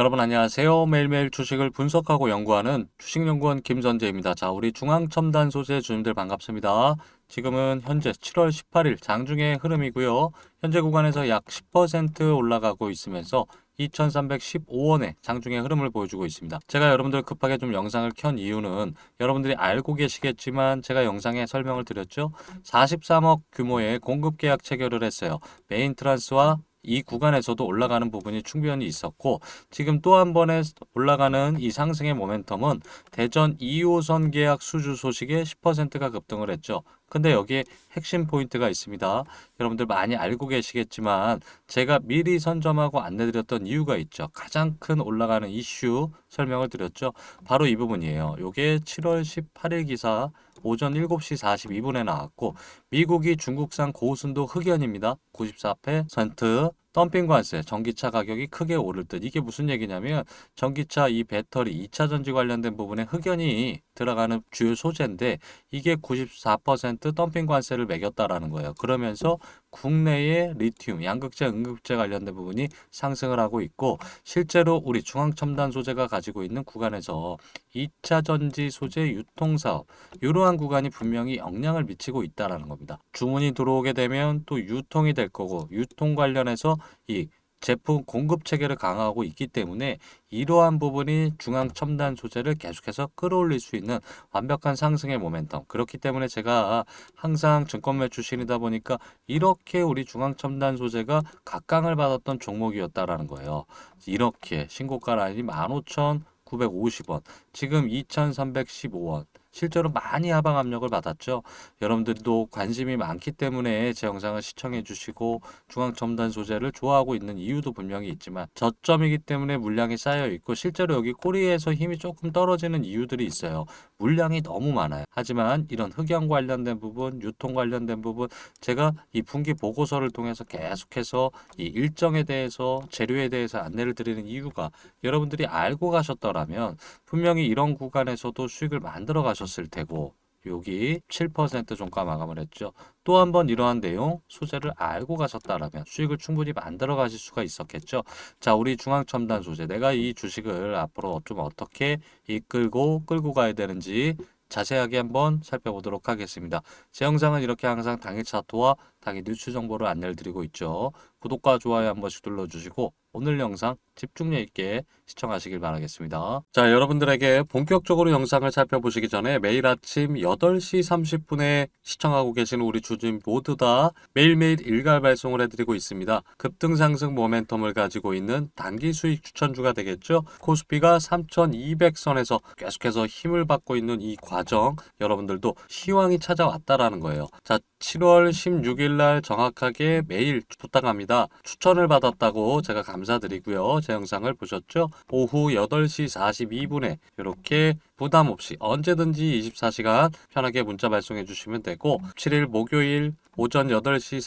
여러분 안녕하세요. 매일매일 주식을 분석하고 연구하는 주식연구원 김선재입니다. 자, 우리 중앙첨단 소재 주님들 반갑습니다. 지금은 현재 7월 18일 장중의 흐름이고요. 현재 구간에서 약 10% 올라가고 있으면서 2315원의 장중의 흐름을 보여주고 있습니다. 제가 여러분들 급하게 좀 영상을 켠 이유는 여러분들이 알고 계시겠지만 제가 영상에 설명을 드렸죠. 43억 규모의 공급 계약 체결을 했어요. 메인 트란스와 이 구간에서도 올라가는 부분이 충분히 있었고 지금 또 한 번에 올라가는 이 상승의 모멘텀은 대전 2호선 계약 수주 소식에 10%가 급등을 했죠. 근데 여기에 핵심 포인트가 있습니다. 여러분들 많이 알고 계시겠지만 제가 미리 선점하고 안내드렸던 이유가 있죠. 가장 큰 올라가는 이슈 설명을 드렸죠. 바로 이 부분이에요. 요게 7월 18일 기사 오전 7시 42분에 나왔고 미국이 중국산 고순도 흑연입니다. 94% 덤핑 관세, 전기차 가격이 크게 오를 듯. 이게 무슨 얘기냐면 전기차 이 배터리 2차 전지 관련된 부분에 흑연이 들어가는 주요 소재인데 이게 94% 덤핑 관세를 매겼다라는 거예요. 그러면서 국내의 리튬, 양극재, 음극재 관련된 부분이 상승을 하고 있고 실제로 우리 중앙첨단 소재가 가지고 있는 구간에서 2차 전지 소재 유통 사업 이러한 구간이 분명히 영향을 미치고 있다라는 겁니다. 주문이 들어오게 되면 또 유통이 될 거고 유통 관련해서 이 제품 공급 체계를 강화하고 있기 때문에 이러한 부분이 중앙 첨단 소재를 계속해서 끌어올릴 수 있는 완벽한 상승의 모멘텀. 그렇기 때문에 제가 항상 증권 매 출신이다 보니까 이렇게 우리 중앙 첨단 소재가 각광을 받았던 종목이었다라는 거예요. 이렇게 신고가 라인이 15,950원, 지금 2,315원. 실제로 많이 하방 압력을 받았죠. 여러분들도 관심이 많기 때문에 제 영상을 시청해 주시고 중앙 첨단 소재를 좋아하고 있는 이유도 분명히 있지만 저점이기 때문에 물량이 쌓여 있고 실제로 여기 꼬리에서 힘이 조금 떨어지는 이유들이 있어요. 물량이 너무 많아요. 하지만 이런 흑연 관련된 부분, 유통 관련된 부분 제가 이 분기 보고서를 통해서 계속해서 이 일정에 대해서 재료에 대해서 안내를 드리는 이유가 여러분들이 알고 가셨더라면 분명히 이런 구간에서도 수익을 만들어 가셨 을 테고 여기 7% 종가 마감을 했죠. 또 한 번 이러한 내용 소재를 알고 가셨다라면 수익을 충분히 만들어 가실 수가 있었겠죠. 자, 우리 중앙첨단 소재 내가 이 주식을 앞으로 좀 어떻게 이끌고 끌고 가야 되는지 자세하게 한번 살펴보도록 하겠습니다. 제 영상은 이렇게 항상 당일 차트와 당일 뉴스 정보를 안내를 드리고 있죠. 구독과 좋아요 한 번씩 눌러주시고 오늘 영상 집중력 있게 시청하시길 바라겠습니다. 자, 여러분들에게 본격적으로 영상을 살펴보시기 전에 매일 아침 8시 30분에 시청하고 계시는 우리 주주님 모두 다 매일매일 일괄 발송을 해드리고 있습니다. 급등 상승 모멘텀을 가지고 있는 단기 수익 추천주가 되겠죠. 코스피가 3200선에서 계속해서 힘을 받고 있는 이 과정 여러분들도 희망이 찾아왔다라는 거예요. 자, 7월 16일 날 정확하게 매일 부탁합니다. 추천을 받았다고 제가 감사드리고요. 제 영상을 보셨죠? 오후 8시 42분에 이렇게 부담 없이 언제든지 24시간 편하게 문자 발송해 주시면 되고 7일 목요일 오전 8시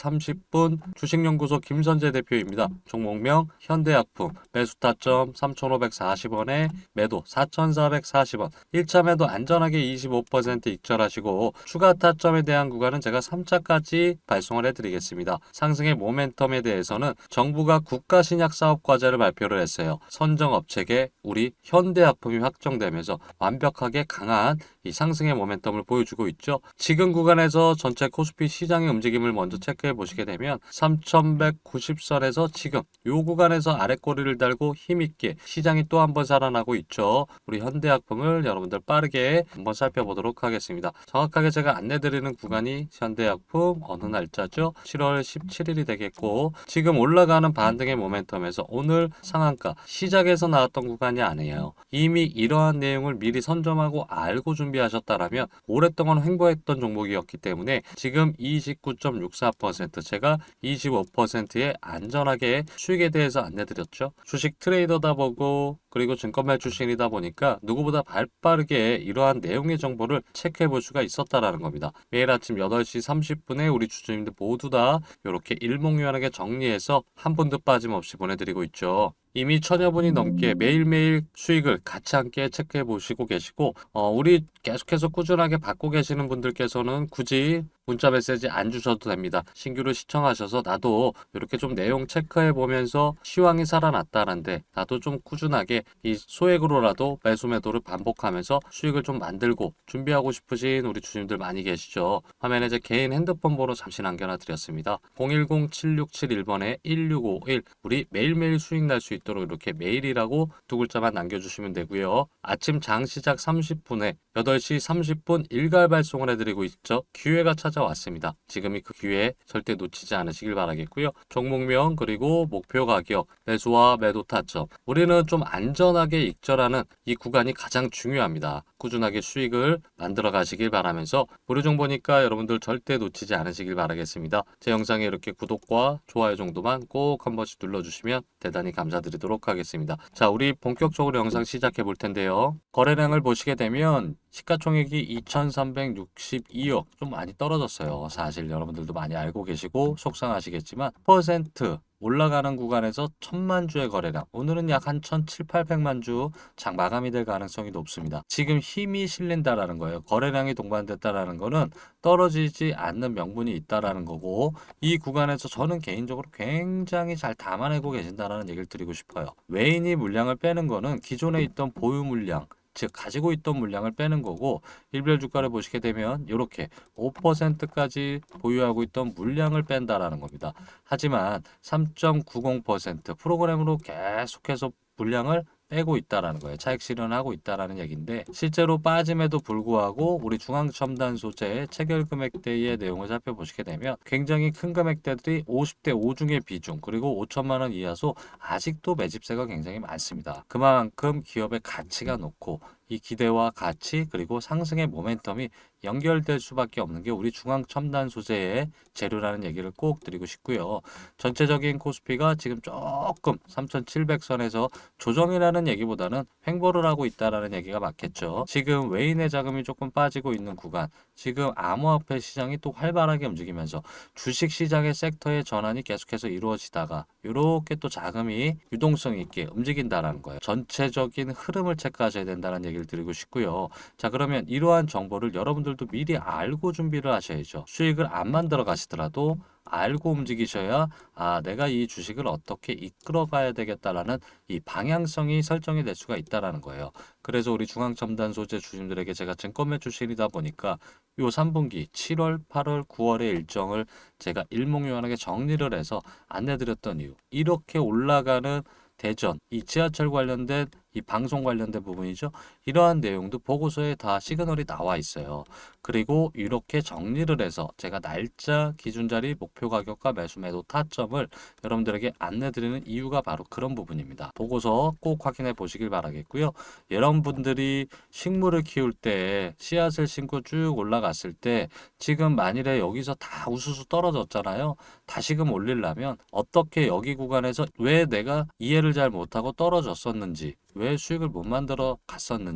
30분 주식연구소 김선재 대표입니다. 종목명 현대약품 매수 타점 3,540원에 매도 4,440원 1차 매도 안전하게 25% 익절하시고 추가 타점에 대한 구간은 제가 3차까지 발송 을 해드리겠습니다. 상승의 모멘텀에 대해서는 정부가 국가신약사업과제를 발표를 했어요. 선정업체계 우리 현대약품이 확정되면서 완벽하게 강한 이 상승의 모멘텀을 보여주고 있죠. 지금 구간에서 전체 코스피 시장의 움직임을 먼저 체크해 보시게 되면 3190선에서 지금 요 구간에서 아랫꼬리를 달고 힘있게 시장이 또 한 번 살아나고 있죠. 우리 현대약품을 여러분들 빠르게 한번 살펴보도록 하겠습니다. 정확하게 제가 안내드리는 구간이 현대약품 어느 날짜 죠? 7월 17일이 되겠고 지금 올라가는 반등의 모멘텀에서 오늘 상한가 시작에서 나왔던 구간이 아니에요. 이미 이러한 내용을 미리 선점하고 알고 준비하셨다라면 오랫동안 횡보했던 종목이었기 때문에 지금 29.64% 제가 25%의 안전하게 수익에 대해서 안내드렸죠. 주식 트레이더다 보고 그리고 증권매 출신이다 보니까 누구보다 발빠르게 이러한 내용의 정보를 체크해 볼 수가 있었다라는 겁니다. 매일 아침 8시 30분에 우리 주주님들 모두 다 이렇게 일목요연하게 정리해서 한 분도 빠짐없이 보내드리고 있죠. 이미 천여 분이 넘게 매일매일 수익을 같이 함께 체크해 보시고 계시고 어, 우리 계속해서 꾸준하게 받고 계시는 분들께서는 굳이 문자 메시지 안 주셔도 됩니다. 신규로 시청하셔서 나도 이렇게 좀 내용 체크해 보면서 시황이 살아났다는데 나도 좀 꾸준하게 이 소액으로라도 매수 매도를 반복하면서 수익을 좀 만들고 준비하고 싶으신 우리 주님들 많이 계시죠. 화면에 제 개인 핸드폰 번호 잠시 남겨놔 드렸습니다. 010-7671번에 1651 우리 매일매일 수익 날 수 있도록 이렇게 메일이라고 두 글자만 남겨주시면 되고요. 아침 장 시작 30분에 8시 30분 일괄 발송을 해드리고 있죠. 기회가 찾아왔습니다. 지금이 그 기회 절대 놓치지 않으시길 바라겠고요. 종목명 그리고 목표 가격, 매수와 매도 타점. 우리는 좀 안전하게 익절하는 이 구간이 가장 중요합니다. 꾸준하게 수익을 만들어 가시길 바라면서 무료 정보니까 여러분들 절대 놓치지 않으시길 바라겠습니다. 제 영상에 이렇게 구독과 좋아요 정도만 꼭 한 번씩 눌러주시면 대단히 감사드리도록 하겠습니다. 자, 우리 본격적으로 영상 시작해 볼 텐데요. 거래량을 보시게 되면 시가총액이 2,362억 좀 많이 떨어졌어요. 사실 여러분들도 많이 알고 계시고 속상하시겠지만 퍼센트 올라가는 구간에서 천만 주의 거래량 오늘은 약한 1,700, 주장 마감이 될 가능성이 높습니다. 지금 힘이 실린다라는 거예요. 거래량이 동반됐다라는 거는 떨어지지 않는 명분이 있다라는 거고 이 구간에서 저는 개인적으로 굉장히 잘 담아내고 계신다라는 얘기를 드리고 싶어요. 외인이 물량을 빼는 거는 기존에 있던 보유 물량 즉 가지고 있던 물량을 빼는 거고 일별 주가를 보시게 되면 이렇게 5%까지 보유하고 있던 물량을 뺀다라는 겁니다. 하지만 3.90% 프로그램으로 계속해서 물량을 빼고 있다라는 거예요. 차익 실현하고 있다라는 얘기인데 실제로 빠짐에도 불구하고 우리 중앙첨단 소재의 체결 금액대의 내용을 살펴보시게 되면 굉장히 큰 금액대들이 50대 5 중의 비중 그리고 5천만 원 이하소 아직도 매집세가 굉장히 많습니다. 그만큼 기업의 가치가 높고 이 기대와 가치 그리고 상승의 모멘텀이 연결될 수밖에 없는 게 우리 중앙 첨단 소재의 재료라는 얘기를 꼭 드리고 싶고요. 전체적인 코스피가 지금 조금 3,700선에서 조정이라는 얘기보다는 횡보를 하고 있다라는 얘기가 맞겠죠. 지금 외인의 자금이 조금 빠지고 있는 구간, 지금 암호화폐 시장이 또 활발하게 움직이면서 주식 시장의 섹터의 전환이 계속해서 이루어지다가 이렇게 또 자금이 유동성 있게 움직인다라는 거예요. 전체적인 흐름을 체크하셔야 된다는 얘기를 드리고 싶고요. 자 그러면 이러한 정보를 여러분들 도 미리 알고 준비를 하셔야죠. 수익을 안 만들어 가시더라도 알고 움직이셔야 아 내가 이 주식을 어떻게 이끌어 가야 되겠다라는 이 방향성이 설정이 될 수가 있다라는 거예요. 그래서 우리 중앙첨단 소재 주님들에게 제가 증권 매출실이다 보니까 요 3분기 7월, 8월, 9월의 일정을 제가 일목요연하게 정리를 해서 안내드렸던 이유. 이렇게 올라가는 대전, 이 지하철 관련된 이 방송 관련된 부분이죠. 이러한 내용도 보고서에 다 시그널이 나와 있어요. 그리고 이렇게 정리를 해서 제가 날짜, 기준 자리, 목표 가격과 매수 매도 타점을 여러분들에게 안내드리는 이유가 바로 그런 부분입니다. 보고서 꼭 확인해 보시길 바라겠고요. 여러분들이 식물을 키울 때 씨앗을 심고 쭉 올라갔을 때 지금 만일에 여기서 다 우수수 떨어졌잖아요. 다시금 올리려면 어떻게 여기 구간에서 왜 내가 이해를 잘 못하고 떨어졌었는지 왜 수익을 못 만들어 갔었는지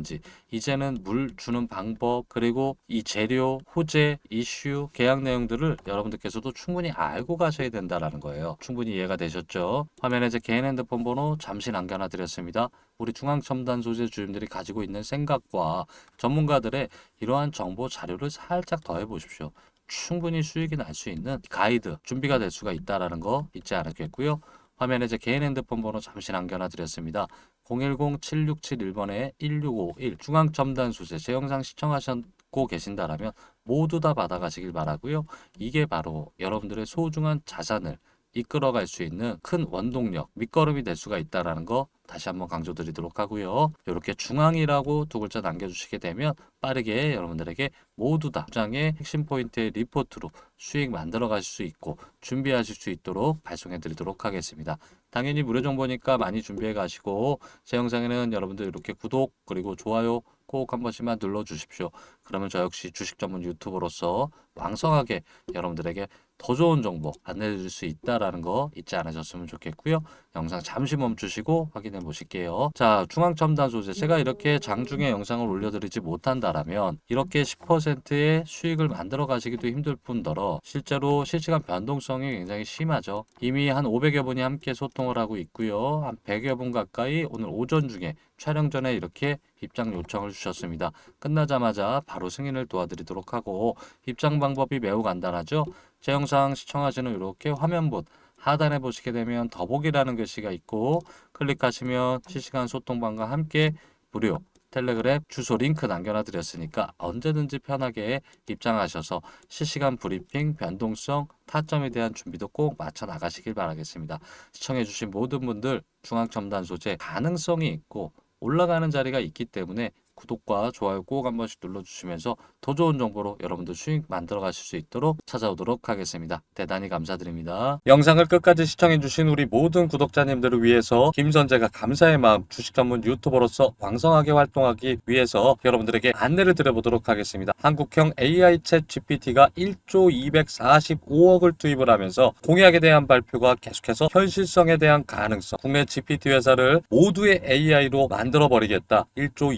이제는 물 주는 방법 그리고 이 재료, 호재, 이슈, 계약 내용들을 여러분들께서도 충분히 알고 가셔야 된다라는 거예요. 충분히 이해가 되셨죠? 화면에 제 개인 핸드폰 번호 잠시 남겨놔 드렸습니다. 우리 중앙첨단 소재 주임들이 가지고 있는 생각과 전문가들의 이러한 정보 자료를 살짝 더해 보십시오. 충분히 수익이 날 수 있는 가이드 준비가 될 수가 있다라는 거 잊지 않았겠고요. 화면에 제 개인 핸드폰 번호 잠시 남겨놔 드렸습니다. 010-7671번에 1651 중앙첨단 소재 제 영상 시청하셨고 계신다라면 모두 다 받아가시길 바라고요. 이게 바로 여러분들의 소중한 자산을 이끌어갈 수 있는 큰 원동력, 밑거름이 될 수가 있다라는 거 다시 한번 강조드리도록 하고요. 이렇게 중앙이라고 두 글자 남겨주시게 되면 빠르게 여러분들에게 모두 다 장의 핵심 포인트의 리포트로 수익 만들어 가실 수 있고 준비하실 수 있도록 발송해 드리도록 하겠습니다. 당연히 무료 정보니까 많이 준비해 가시고 제 영상에는 여러분들 이렇게 구독 그리고 좋아요 꼭 한 번씩만 눌러 주십시오. 그러면 저 역시 주식 전문 유튜버로서 왕성하게 여러분들에게 더 좋은 정보 안내해줄 수 있다라는 거 잊지 않으셨으면 좋겠고요. 영상 잠시 멈추시고 확인해 보실게요. 자, 중앙첨단 소재. 제가 이렇게 장중에 영상을 올려드리지 못한다라면 이렇게 10%의 수익을 만들어 가시기도 힘들 뿐더러 실제로 실시간 변동성이 굉장히 심하죠. 이미 한 500여 분이 함께 소통을 하고 있고요. 한 100여 분 가까이 오늘 오전 중에 촬영 전에 이렇게 입장 요청을 주셨습니다. 끝나자마자 바로 승인을 도와드리도록 하고 입장 방법이 매우 간단하죠. 제 영상 시청하시는 이렇게 화면본 하단에 보시게 되면 더보기라는 글씨가 있고 클릭하시면 실시간 소통방과 함께 무료 텔레그램 주소 링크 남겨놔 드렸으니까 언제든지 편하게 입장하셔서 실시간 브리핑, 변동성, 타점에 대한 준비도 꼭 마쳐 나가시길 바라겠습니다. 시청해주신 모든 분들 중앙첨단 소재 가능성이 있고 올라가는 자리가 있기 때문에 구독과 좋아요 꼭 한 번씩 눌러주시면서 더 좋은 정보로 여러분들 수익 만들어 가실 수 있도록 찾아오도록 하겠습니다. 대단히 감사드립니다. 영상을 끝까지 시청해주신 우리 모든 구독자님들을 위해서 김선재가 감사의 마음 주식 전문 유튜버로서 왕성하게 활동하기 위해서 여러분들에게 안내를 드려보도록 하겠습니다. 한국형 AI 챗 GPT가 1조 245억을 투입을 하면서 공약에 대한 발표가 계속해서 현실성에 대한 가능성, 국내 GPT 회사를 모두의 AI로 만들어버리겠다. 1조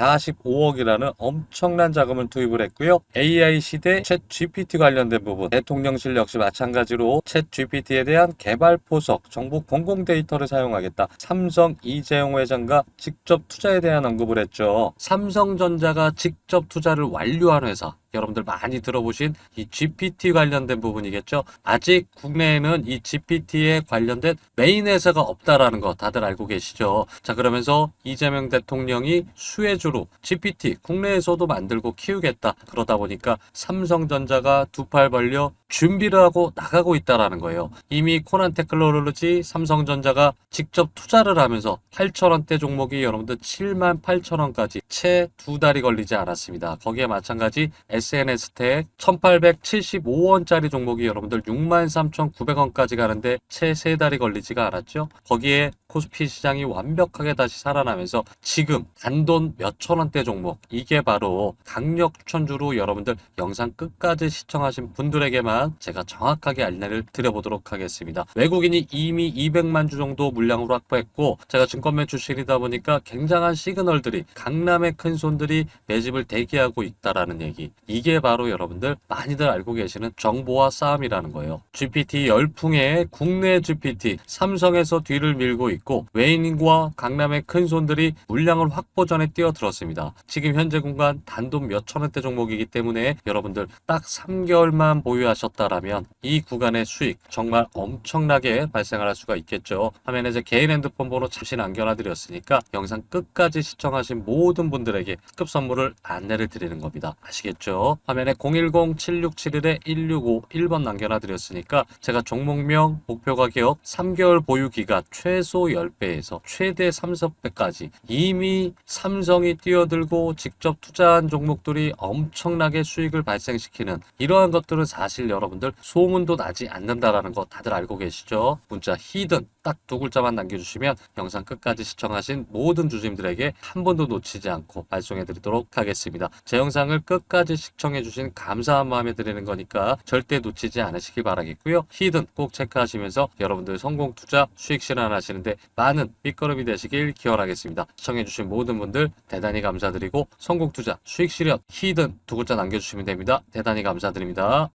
245억이라는 엄청난 자금을 투입을 했고요. AI 시대 챗 GPT 관련된 부분, 대통령실 역시 마찬가지로 챗 GPT에 대한 개발 포석, 정부 공공 데이터를 사용하겠다. 삼성 이재용 회장과 직접 투자에 대한 언급을 했죠. 삼성전자가 직접 투자를 완료한 회사. 여러분들 많이 들어보신 이 GPT 관련된 부분이겠죠. 아직 국내에는 이 GPT에 관련된 메인 회사가 없다라는 거 다들 알고 계시죠. 자, 그러면서 이재명 대통령이 수혜주로 GPT 국내에서도 만들고 키우겠다. 그러다 보니까 삼성전자가 두 팔 벌려 준비를 하고 나가고 있다라는 거예요. 이미 코난 테크놀로지 삼성전자가 직접 투자를 하면서 8천원대 종목이 여러분들 7만 8천원까지 채 두 달이 걸리지 않았습니다. 거기에 마찬가지 SNS텍 1875원짜리 종목이 여러분들 63,900원까지 가는데 채 세 달이 걸리지가 않았죠. 거기에 코스피 시장이 완벽하게 다시 살아나면서 지금 단돈 몇천 원대 종목 이게 바로 강력 추천주로 여러분들 영상 끝까지 시청하신 분들에게만 제가 정확하게 안내를 드려보도록 하겠습니다. 외국인이 이미 200만 주 정도 물량으로 확보했고 제가 증권 매출실이다 보니까 굉장한 시그널들이 강남의 큰 손들이 매집을 대기하고 있다라는 얘기 이게 바로 여러분들 많이들 알고 계시는 정보와 싸움이라는 거예요. GPT 열풍의 국내 GPT 삼성에서 뒤를 밀고 있고 외인과 강남의 큰 손들이 물량을 확보 전에 뛰어들었습니다. 지금 현재 공간 단돈 몇 천 원대 종목이기 때문에 여러분들 딱 3개월만 보유하셨 다라면 이 구간의 수익 정말 엄청나게 발생할 수가 있겠죠. 화면에 제 개인 핸드폰 번호 잠시 남겨놔 드렸으니까 영상 끝까지 시청하신 모든 분들에게 특급 선물을 안내를 드리는 겁니다. 아시겠죠? 화면에 010-7671-165 1번 남겨놔 드렸으니까 제가 종목명, 목표 가격, 3개월 보유 기간 최소 10배에서 최대 3, 4배까지 이미 삼성이 뛰어들고 직접 투자한 종목들이 엄청나게 수익을 발생시키는 이러한 것들은 사실 여러분 들 소문도 나지 않는다라는 거 다들 알고 계시죠? 문자 히든 딱 두 글자만 남겨주시면 영상 끝까지 시청하신 모든 주주님들에게 한 번도 놓치지 않고 발송해 드리도록 하겠습니다. 제 영상을 끝까지 시청해 주신 감사한 마음에 드리는 거니까 절대 놓치지 않으시기 바라겠고요. 히든 꼭 체크하시면서 여러분들 성공 투자 수익 실현하시는데 많은 밑거름이 되시길 기원하겠습니다. 시청해 주신 모든 분들 대단히 감사드리고 성공 투자 수익 실현 히든 두 글자 남겨주시면 됩니다. 대단히 감사드립니다.